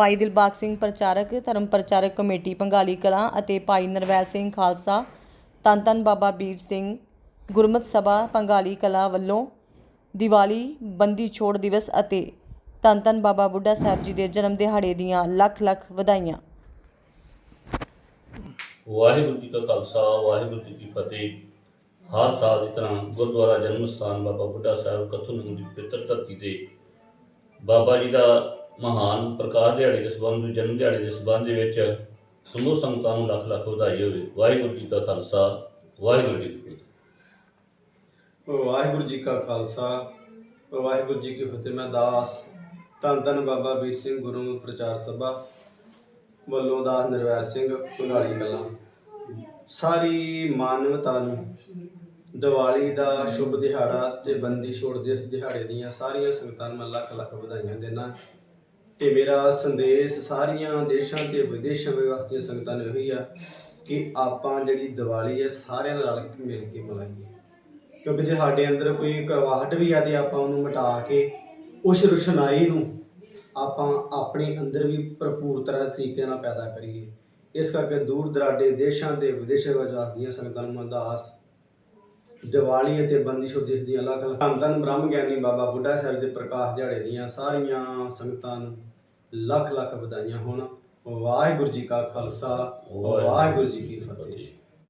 ਭਾਈ ਦਿਲਬਾਗ ਸਿੰਘ ਪ੍ਰਚਾਰਕ, ਧਰਮ ਪ੍ਰਚਾਰਕ ਕਮੇਟੀ ਪੰਗਾਲੀ ਕਲਾਂ ਅਤੇ ਭਾਈ ਨਰਵੈਲ ਸਿੰਘ ਖਾਲਸਾ, ਧੰਨ ਧੰਨ ਬਾਬਾ ਵੀਰ ਸਿੰਘ ਗੁਰਮਤਿ ਸਭਾ ਪੰਗਾਲੀ ਕਲਾਂ ਵੱਲੋਂ ਦੀਵਾਲੀ ਬੰਦੀ ਛੋੜ ਦਿਵਸ ਅਤੇ ਧੰਨ ਧੰਨ ਬਾਬਾ ਬੁੱਢਾ ਸਾਹਿਬ ਜੀ ਦੇ ਜਨਮ ਦਿਹਾੜੇ ਦੀਆਂ ਲੱਖ ਲੱਖ ਵਧਾਈਆਂ। ਵਾਹਿਗੁਰੂ ਜੀ ਕਾ ਖਾਲਸਾ, ਵਾਹਿਗੁਰੂ ਜੀ ਕੀ ਫਤਿਹ। ਹਰ ਸਾਲ ਦੀ ਤਰ੍ਹਾਂ ਗੁਰਦੁਆਰਾ ਜਨਮ ਸਥਾਨ ਬਾਬਾ ਬੁੱਢਾ ਸਾਹਿਬ ਕਥੂ ਨੰਗਲ ਦੀ ਧਰਤੀ ਤੇ ਬਾਬਾ ਜੀ ਦਾ ਮਹਾਨ ਪ੍ਰਕਾਸ਼ ਦਿਹਾੜੇ ਦੇ ਸੰਬੰਧ ਵਿੱਚ ਜਨਮ ਦਿਹਾੜੇ ਦੇ ਸੰਬੰਧ ਦੇ ਵਿੱਚ ਸਮੂਹ ਸੰਗਤਾਂ ਨੂੰ ਲੱਖ ਲੱਖ ਵਧਾਈ ਹੋਵੇ। ਵਾਹਿਗੁਰੂ ਜੀ ਕਾ ਖਾਲਸਾ, ਵਾਹਿਗੁਰੂ ਜੀ ਕੀ ਫਤਿਹ। ਵਾਹਿਗੁਰੂ ਜੀ ਕਾ ਖਾਲਸਾ, ਵਾਹਿਗੁਰੂ ਜੀ ਕੀ ਫਤਿਹ। ਮੈਂ ਦਾਸ, ਧੰਨ ਧੰਨ ਬਾਬਾ ਵੀਰ ਸਿੰਘ ਗੁਰੂ ਪ੍ਰਚਾਰ ਸਭਾ ਵੱਲੋਂ ਦਾਸ ਨਿਰਵੈਰ ਸਿੰਘ ਸੁਨਾਲੀ ਕਲਾਂ ਸਾਰੀ ਮਾਨਵਤਾ ਨੂੰ ਦੀਵਾਲੀ ਦਾ ਸ਼ੁਭ ਦਿਹਾੜਾ ਤੇ ਬੰਦੀ ਛੋੜ ਦੇ ਦਿਹਾੜੇ ਦੀਆਂ ਸਾਰੀਆਂ ਸੰਗਤਾਂ ਨੂੰ ਲੱਖ ਲੱਖ ਵਧਾਈਆਂ ਦੇਣਾ ਤੇ ਮੇਰਾ ਸੰਦੇਸ਼ ਸਾਰੀਆਂ ਦੇਸ਼ਾਂ ਤੇ ਵਿਦੇਸ਼ਾਂ ਵਿੱਚ ਵਸਦੀਆਂ ਸੰਗਤਾਂ ਨੂੰ ਇਹੀ ਆ ਕਿ ਆਪਾਂ ਜਿਹੜੀ ਦੀਵਾਲੀ ਹੈ, ਸਾਰਿਆਂ ਨਾਲ ਰਲ ਕੇ ਮਿਲ ਕੇ ਮਨਾਈਏ। ਕਿਉਂਕਿ ਜੇ ਸਾਡੇ ਅੰਦਰ ਕੋਈ ਕਰਵਾਹਟ ਵੀ ਆ ਤੇ ਆਪਾਂ ਉਹਨੂੰ ਮਿਟਾ ਕੇ ਉਸ ਰੁਸ਼ਨਾਈ ਨੂੰ ਆਪਾਂ ਆਪਣੇ ਅੰਦਰ ਵੀ ਭਰਪੂਰ ਤਰ੍ਹਾਂ ਤਰੀਕੇ ਨਾਲ ਪੈਦਾ ਕਰੀਏ। ਇਸ ਕਰਕੇ ਦੂਰ ਦਰਾਡੇ ਦੇਸ਼ਾਂ ਤੇ ਵਿਦੇਸ਼ਾਂ ਵਿੱਚ ਵਸਦੀਆਂ ਸੰਗਤਾਂ ਨੂੰ ਅਰਦਾਸ। ਦੀਵਾਲੀ ਅਤੇ ਬੰਦੀ ਛੋੜ ਦਿਵਸ ਦੀਆਂ ਅਲੱਗ ਅਲੱਗ ਧੰਨ ਧੰਨ ਬ੍ਰਹਮ ਗਿਆਨੀ ਬਾਬਾ ਬੁੱਢਾ ਸਾਹਿਬ ਦੇ ਪ੍ਰਕਾਸ਼ ਦਿਹਾੜੇ ਦੀਆਂ ਸਾਰੀਆਂ ਸੰਗਤਾਂ ਨੂੰ ਲੱਖ ਲੱਖ ਵਧਾਈਆਂ ਹੋਣ। ਵਾਹਿਗੁਰੂ ਜੀ ਕਾ ਖਾਲਸਾ ਵਾਹਿਗੁਰੂ ਜੀ ਕੀ ਫਤਿਹ।